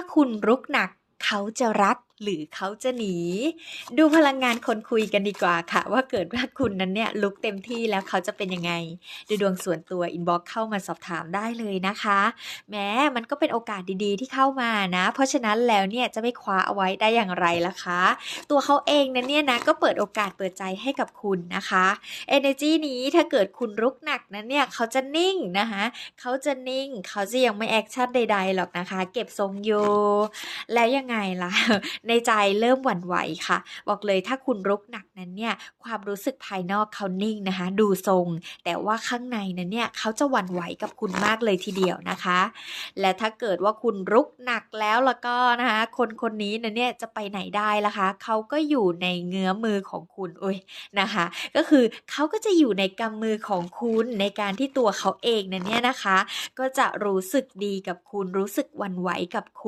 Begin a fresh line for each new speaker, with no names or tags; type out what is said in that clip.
ถ้าคุณรุกหนักเขาจะรัก หรือเขาจะหนี ดูพลังงานคนคุยกันดีกว่าค่ะ ว่าเกิดว่าคุณนั้นเนี่ยลุกเต็มที่แล้วเขาจะเป็นยังไงดูดวงส่วนตัวอินบ็อกเข้ามาสอบถามได้เลยนะคะ แม้มันก็เป็นโอกาสดีๆที่เข้ามานะ เพราะฉะนั้นแล้วเนี่ยจะไม่คว้าเอาไว้ได้อย่างไรล่ะคะ ตัวเขาเองนั้นเนี่ยนะก็เปิดโอกาสเปิดใจให้กับคุณนะคะ energy นี้ถ้าเกิดคุณรุกหนักนั้นเนี่ยเขาจะนิ่งนะคะเขาจะนิ่งเขาจะยังไม่แอคชั่นใด ๆ หรอกนะคะ เก็บทรงโยแล้วยังไงล่ะในใจเริ่มหวั่นไหวค่ะ บอกเลยถ้าคุณรุกหนักนั้นเนี่ยความรู้สึกภายนอกเขานิ่งนะคะ ดูทรง แต่ว่าข้างในนั้นเนี่ยเขาจะหวั่นไหวกับคุณมากเลยทีเดียวนะคะ และถ้าเกิดว่าคุณรุกหนักแล้วแล้วก็นะคะคนคนนี้นะเนี่ยจะไปไหนได้ล่ะคะเขาก็อยู่ในเงื้อมือของคุณอุ้ยนะคะ ก็คือเขาก็จะอยู่ในกำมือของคุณในการที่ตัวเขาเองนั้นเนี่ยนะคะ ก็จะรู้สึกดีกับคุณรู้สึกหวั่นไหวกับคุณ